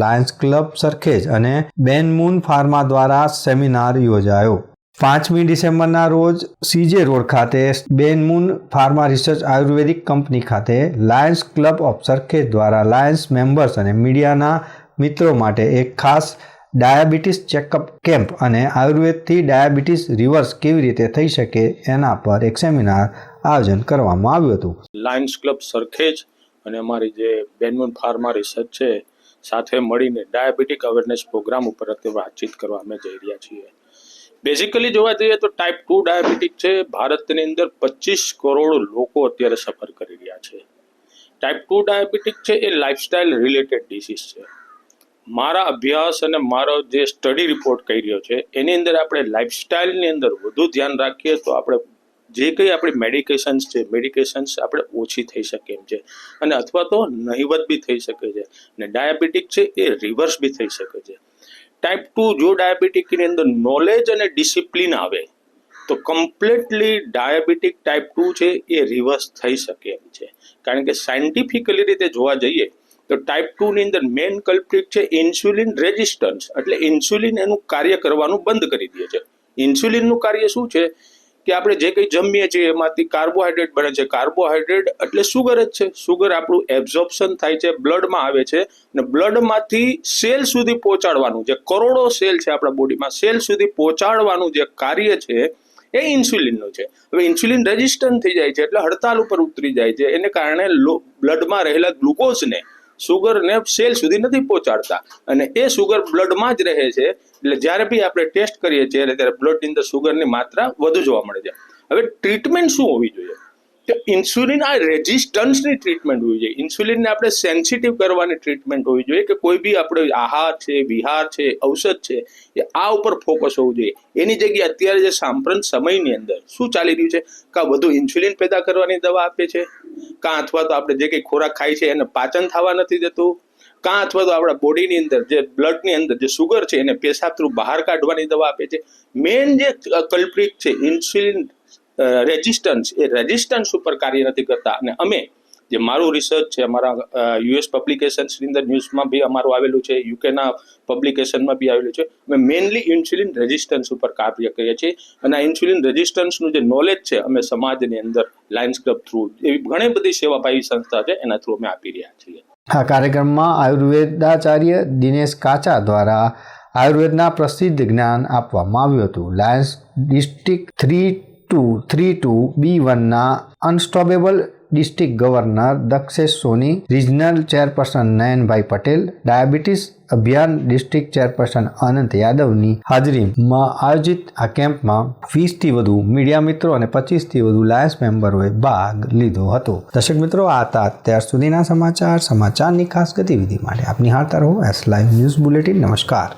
Lions club Sarkhej અને બેનમૂન pharma દ્વારા seminar યોજાયો. પાંચમી ડિસેમ્બરના રોજ સીજે રોડ ખાતે બેનમૂન ફાર્મા રિસર્ચ આયુર્વેદિક કંપની ખાતે લાયન્સ ક્લબ ઓફ સરખેજ દ્વારા લાયન્સ મેમ્બર્સ અને મીડિયાના મિત્રો માટે એક ખાસ ડાયાબિટીસ ચેકઅપ કેમ્પ અને આયુર્વેદથી ડાયાબિટીસ રિવર્સ કેવી રીતે થઈ શકે એના પર એક સેમિનાર આયોજન કરવામાં આવ્યું હતું. લાયન્સ ક્લબ સરખેજ અને અમારી જે બેનમૂન ફાર્મા રિસર્ચ છે સાથે મળીને ડાયાબિટીક અવેરનેસ પ્રોગ્રામ ઉપર અત્યારે વાતચીત કરવા અમે જઈ રહ્યા છીએ. બેઝિકલી જોવા જઈએ તો ટાઈપ ટુ ડાયાબિટીક છે. ભારતની અંદર પચીસ કરોડ લોકો અત્યારે સફર કરી રહ્યા છે. ટાઈપ ટુ ડાયાબિટીક છે એ લાઇફસ્ટાઇલ રિલેટેડ ડિસીઝ છે. મારા અભ્યાસ અને મારો જે સ્ટડી રિપોર્ટ કહી રહ્યો છે, એની અંદર આપણે લાઇફસ્ટાઇલની અંદર વધુ ધ્યાન રાખીએ તો આપણે જે કંઈ આપણી મેડિકેશન્સ છે મેડિકેશન્સ આપણે ઓછી થઈ શકે એમ છે. અને અથવા તો નહિવત બી થઈ શકે છે. અને ડાયાબિટીક છે એ રિવર્સ બી થઈ શકે છે. ટાઈપ ટુ જો ડાયાબિટીકની અંદર નોલેજ અને ડિસિપ્લિન આવે, તો કમ્પ્લીટલી ડાયાબિટીક ટાઈપ ટુ છે એ રિવર્સ થઈ શકે એમ છે. કારણ કે સાયન્ટિફિકલી રીતે જોવા જઈએ, તો ટાઈપ ટુની અંદર મેઇન કલ્પ્રિટ છે ઇન્સ્યુલિન રેઝિસ્ટન્સ એટલે ઇન્સ્યુલિન એનું કાર્ય કરવાનું બંધ કરી દે છે. ઇન્સ્યુલિનનું કાર્ય શું છે? કે આપણે જે કંઈ જમીએ છીએ એમાંથી કાર્બોહાઈડ્રેટ બને છે. કાર્બોહાઈડ્રેટ એટલે સુગર જ છે. સુગર આપણું એબ્ઝોર્પ્શન થાય છે, બ્લડમાં આવે છે અને બ્લડમાંથી સેલ સુધી પહોંચાડવાનું જે કરોડો સેલ છે આપણા બોડીમાં, સેલ સુધી પહોંચાડવાનું જે કાર્ય છે એ ઇન્સ્યુલિનનું છે. હવે ઇન્સ્યુલિન રેઝિસ્ટન્ટ થઈ જાય છે એટલે હડતાલ ઉપર ઉતરી જાય છે. એને કારણે બ્લડમાં રહેલા ગ્લુકોઝને સુગરને સેલ સુધી નથી પહોંચાડતા. અને એ સુગર બ્લડમાં જ રહે છે. એટલે જ્યારે બી આપણે ટેસ્ટ કરીએ છીએ ત્યારે બ્લડની અંદર સુગરની માત્રા વધુ જોવા મળે છે. હવે ટ્રીટમેન્ટ શું હોવી જોઈએ? તો ઇન્સ્યુલિન આ રેઝિસ્ટન્સની ટ્રીટમેન્ટ હોવી જોઈએ. ઇન્સ્યુલિનને આપણે સેન્સિટિવ કરવાની ટ્રીટમેન્ટ હોવી જોઈએ કે કોઈ બી આપણે આહાર છે, વિહાર છે, ઔષધ છે, એ આ ઉપર ફોકસ હોવું જોઈએ. એની જગ્યાએ અત્યારે જે સાંપ્રત સમયની અંદર શું ચાલી રહ્યું છે? કાં વધુ ઇન્સ્યુલિન પેદા કરવાની દવા આપે છે? કાં અથવા તો આપણે જે કંઈ ખોરાક ખાય છે એને પાચન થવા નથી દેતું? કાં અથવા તો આપણા બોડીની અંદર જે બ્લડની અંદર જે સુગર છે એને પેશાબ થ્રુ બહાર કાઢવાની દવા આપે છે? મેઇન જે કલ્પ્રિક છે ઇન્સ્યુલિન રેઝિસ્ટન્સ એ રેઝિસ્ટન્સ ઉપર કાર્ય નથી કરતા. અને અમે જે મારું રિસર્ચ છે, અમારા યુએસ પબ્લિકેશન્સની અંદર ન્યૂઝમાં બી અમારું આવેલું છે યુકેના પબ્લિકેશનમાં બી આવેલું છે. અમે મેઇનલી ઇન્સ્યુલિન રેઝિસ્ટન્સ ઉપર કાર્ય કરીએ છીએ. અને આ ઇન્સ્યુલિન રેઝિસ્ટન્સનું જે નોલેજ છે, અમે સમાજની અંદર લાયન્સ ક્લબ થ્રુ એવી ઘણી બધી સેવાભાવી સંસ્થા છે, એના થ્રુ અમે આપી રહ્યા છીએ. આ કાર્યક્રમમાં આયુર્વેદાચાર્ય દિનેશ કાચા દ્વારા આયુર્વેદના પ્રસિદ્ધ જ્ઞાન આપવામાં આવ્યું હતું. Lions district three two three two B વનના unstoppable district governor Dakshesh Soni regional chairperson Nayanbhai Patel diabetes અભિયાન ડિસ્ટ્રિક્ટ ચેરપર્સન અનંત યાદવની હાજરીમાં આયોજિત આ કેમ્પમાં વીસથી વધુ મીડિયા મિત્રો અને પચીસથી વધુ લાયન્સ મેમ્બરોએ ભાગ લીધો હતો. દર્શક મિત્રો, આ હતા અત્યાર સુધીના સમાચાર. સમાચારની ખાસ ગતિવિધિ માટે આપની હાલતા રહો. એસ લાઈવ ન્યૂઝ બુલેટિન નમસ્કાર.